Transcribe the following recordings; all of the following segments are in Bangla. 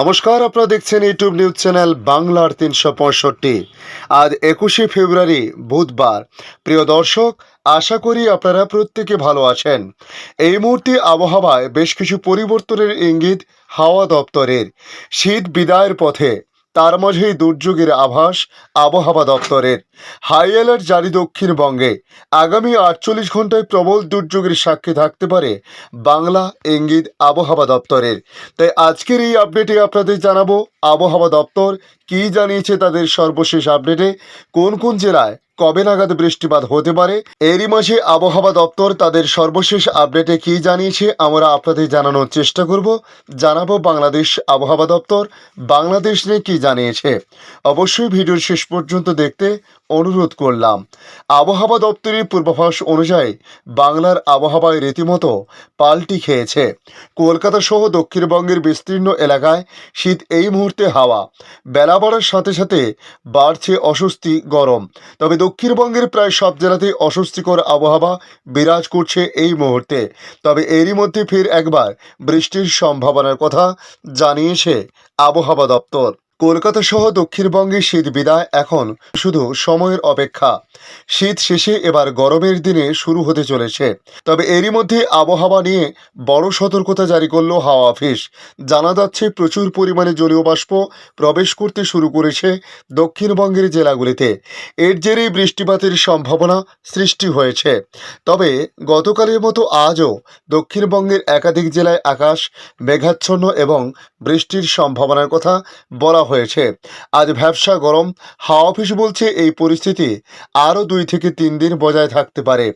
নমস্কার, আপনারা দেখছেন ইউটিউব নিউজ চ্যানেল বাংলার তিনশো পঁয়ষট্টি। আজ একুশে ফেব্রুয়ারি, বুধবার। প্রিয় দর্শক, আশা করি আপনারা প্রত্যেকে ভালো আছেন। এই মুহূর্তে আবহাওয়ায় বেশ কিছু পরিবর্তনের ইঙ্গিত হাওয়া দপ্তরের। শীত বিদায়ের পথে তার মাঝেই দুর্যোগের আভাস আবহাওয়া দপ্তরের। হাই অ্যালার্ট জারি দক্ষিণবঙ্গে। আগামী আটচল্লিশ ঘন্টায় প্রবল দুর্যোগের সাক্ষী থাকতে পারে বাংলা ইঙ্গিত আবহাওয়া দপ্তরের। তাই আজকের এই আপডেটে আপনাদের জানাব আবহাওয়া দপ্তর কি জানিয়েছে তাদের সর্বশেষ আপডেটে। কোন কোন জেলায় কবে নাগাদ বৃষ্টিপাত হতে পারে? এরই মাসে আবহাওয়া দপ্তর তাদের সর্বশেষ আপডেটে কী জানিয়েছে, আমরা আপনাদের জানানোর চেষ্টা করব। জানাব বাংলাদেশ আবহাওয়া দপ্তর বাংলাদেশ নিয়ে কী জানিয়েছে। অবশ্যই ভিডিওর শেষ পর্যন্ত দেখতে অনুরোধ করলাম। আবহাওয়া দপ্তরের পূর্বাভাস অনুযায়ী বাংলার আবহাওয়ায় রীতিমতো পাল্টি খেয়েছে। কলকাতা সহ দক্ষিণবঙ্গের বিস্তীর্ণ এলাকায় শীত এই মুহূর্তে হাওয়া। বেলা বাড়ার সাথে সাথে বাড়ছে অস্বস্তি, গরম। তবে দক্ষিণবঙ্গের প্রায় সব জেলাতেই অস্বস্তিকর আবহাওয়া বিরাজ করছে এই মুহূর্তে। তবে এরই মধ্যে ফের একবার বৃষ্টির সম্ভাবনার কথা জানিয়েছে আবহাওয়া দপ্তর। কলকাতা সহ দক্ষিণবঙ্গে শীত বিদায় এখন শুধু সময়ের অপেক্ষা। শীত শেষে এবার গরমের দিনে শুরু হতে চলেছে। তবে এরই মধ্যে আবহাওয়া নিয়ে বড় সতর্কতা জারি করল হাওয়া অফিস। জানা যাচ্ছে প্রচুর পরিমাণে জলীয় বাষ্প প্রবেশ করতে শুরু করেছে দক্ষিণবঙ্গের জেলাগুলিতে। এর জেরেই বৃষ্টিপাতের সম্ভাবনা সৃষ্টি হয়েছে। তবে গতকালের মতো আজও দক্ষিণবঙ্গের একাধিক জেলায় আকাশ মেঘাচ্ছন্ন এবং বৃষ্টির সম্ভাবনার কথা বলা হয়েছে। আজ ভ্যাবসা গরম। হাওয়া অফিস বলছে এই পরিস্থিতি আরও দুই থেকে তিন দিন বজায় থাকতে পারে।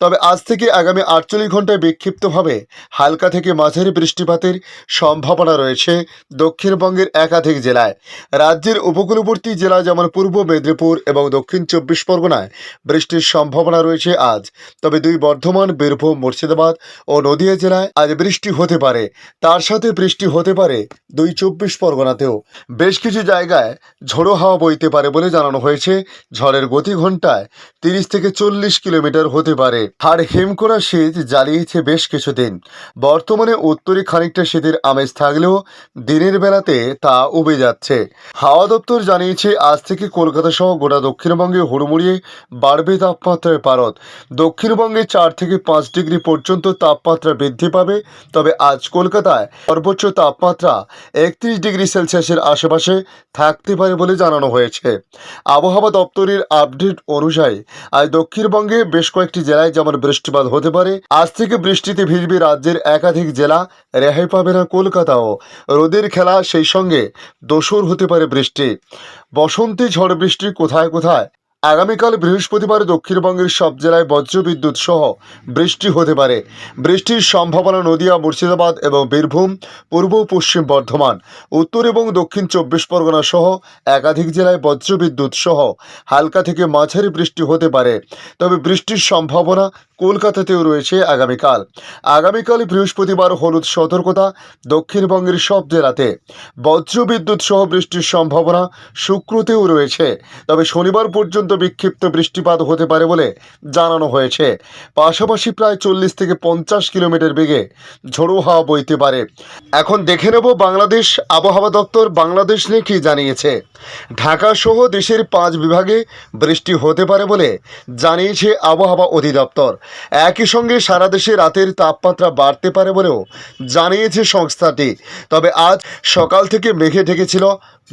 তবে আজ থেকে আগামী আটচল্লিশ ঘন্টায় বিক্ষিপ্তভাবে হালকা থেকে মাঝারি বৃষ্টিপাতের সম্ভাবনা রয়েছে দক্ষিণবঙ্গের একাধিক জেলায়। রাজ্যের উপকূলবর্তী জেলা যেমন পূর্ব মেদিনীপুর এবং দক্ষিণ চব্বিশ পরগনায় বৃষ্টির সম্ভাবনা রয়েছে আজ। তবে দুই বর্ধমান, বীরভূম, মুর্শিদাবাদ ও নদিয়া জেলায় আজ বৃষ্টি হতে পারে। তার সাথে বৃষ্টি হতে পারে দুই চব্বিশ পরগনাতেও। বেশ কিছু জায়গায় ঝোড়ো হাওয়া বইতে পারে বলে জানানো হয়েছে। ঝড়ের গতি ঘন্টায় তিরিশ থেকে চল্লিশ কিলোমিটার হতে পারে। আর হিমকোড়া শীত জ্বালিয়েছে বেশ কিছুদিন। বর্তমানে উত্তরে খানিকটা শীতের আমেজ থাকলেও দিনের বেলাতে তা উবে যাচ্ছে। হাওয়া দপ্তর জানিয়েছে, আজ থেকে কলকাতা সহ গোটা দক্ষিণবঙ্গে হুড়মুড়িয়ে বাড়বে তাপমাত্রায় পারদ। দক্ষিণবঙ্গে চার থেকে পাঁচ ডিগ্রি পর্যন্ত তাপমাত্রা বৃদ্ধি পাবে, তবে আজ কলকাতায় সর্বোচ্চ তাপমাত্রা একত্রিশ ডিগ্রি সেলসিয়াসের আশেপাশে থাকতে পারে বলে জানানো হয়েছে। আবহাওয়া দপ্তরের আপডেট অনুযায়ী, আজ দক্ষিণবঙ্গে বেশ কয়েকটি জেলায় যেমন বৃষ্টিপাত হতে পারে, আজ থেকে বৃষ্টিতে ভিজবে রাজ্যের একাধিক জেলা, রেহাই পাবে না কলকাতাও। রোদের খেলা সেই সঙ্গে দোসর হতে পারে বৃষ্টি। বসন্তে ঝড় বৃষ্টি কোথায় কোথায়? আগামীকাল বৃহস্পতিবার দক্ষিণবঙ্গের সব জেলায় বজ্রবিদ্যুৎ সহ বৃষ্টি হতে পারে। বৃষ্টির সম্ভাবনা নদিয়া, মুর্শিদাবাদ এবং বীরভূম, পূর্ব পশ্চিম বর্ধমান। উত্তর এবং দক্ষিণ চব্বিশ পরগনা সহ একাধিক জেলায় বজ্রবিদ্যুৎ সহ হালকা থেকে মাঝারি বৃষ্টি হতে পারে। তবে বৃষ্টির সম্ভাবনা কলকাতাতেও রয়েছে আগামীকাল। আগামীকাল বৃহস্পতিবার হলুদ সতর্কতা দক্ষিণবঙ্গের সব জেলাতে। বজ্রবিদ্যুৎ সহ বৃষ্টির সম্ভাবনা শুক্রতেও রয়েছে। তবে শনিবার পর্যন্ত বিক্ষিপ্ত বৃষ্টিপাত হতে পারে বলে জানানো হয়েছে। পাশাপাশি প্রায় চল্লিশ থেকে পঞ্চাশ কিলোমিটার বেগে ঝোড়ো হাওয়া বইতে পারে। এখন দেখে নেব বাংলাদেশ আবহাওয়া দপ্তর বাংলাদেশ নিয়ে কী জানিয়েছে। ঢাকা সহ দেশের পাঁচ বিভাগে বৃষ্টি হতে পারে বলে জানিয়েছে আবহাওয়া অধিদপ্তর। একই সঙ্গে সারা দেশে রাতের তাপমাত্রা বাড়তে পারে বলেও জানিয়েছে সংস্থাটি। তবে আজ সকাল থেকে মেঘে ঢেকেছিল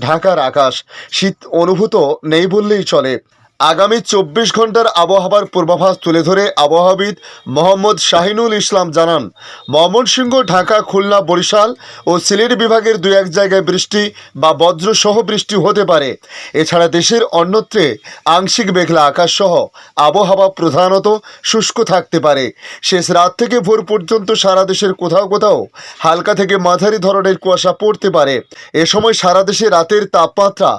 ঢাকার আকাশ। শীত অনুভূত নেই বললেই চলে। আগামী চব্বিশ ঘণ্টার আবহাওয়ার পূর্বাভাস তুলে ধরে আবহাওয়াবিদ মোহাম্মদ শাহিনুল ইসলাম জানান, ময়মনসিংহ, ঢাকা, খুলনা, বরিশাল ও সিলেট বিভাগের দু এক জায়গায় বৃষ্টি বা বজ্রসহ বৃষ্টি হতে পারে। এছাড়া দেশের অন্যত্রে আংশিক মেঘলা আকাশ সহ আবহাওয়া প্রধানত শুষ্ক থাকতে পারে। শেষ রাত থেকে ভোর পর্যন্ত সারা দেশের কোথাও কোথাও হালকা থেকে মাঝারি ধরনের কুয়াশা পড়তে পারে। এ সময় সারা দেশে রাতের তাপমাত্রা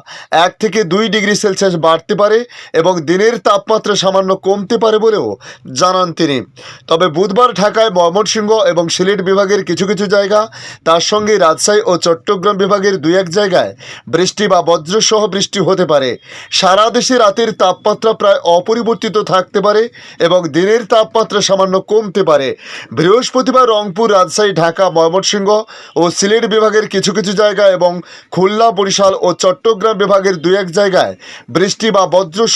এক থেকে দুই ডিগ্রি সেলসিয়াস বাড়তে পারে। এবং দিনের তাপমাত্রা সামান্য কমতে পারে বলেও জানান তিনি। তবে বুধবার ঢাকায় ময়মনসিংহ এবং সিলেট বিভাগের কিছু কিছু জায়গা, তার সঙ্গে রাজশাহী ও চট্টগ্রাম বিভাগের দুই এক জায়গায় বৃষ্টি বা বজ্রসহ বৃষ্টি হতে পারে। সারা দেশে রাতের তাপমাত্রা প্রায় অপরিবর্তিত থাকতে পারে এবং দিনের তাপমাত্রা সামান্য কমতে পারে। বৃহস্পতিবার রংপুর, রাজশাহী, ঢাকা, ময়মনসিংহ ও সিলেট বিভাগের কিছু কিছু জায়গা এবং খুলনা, বরিশাল ও চট্টগ্রাম বিভাগের দুই এক জায়গায় বৃষ্টি বা বজ্রসহ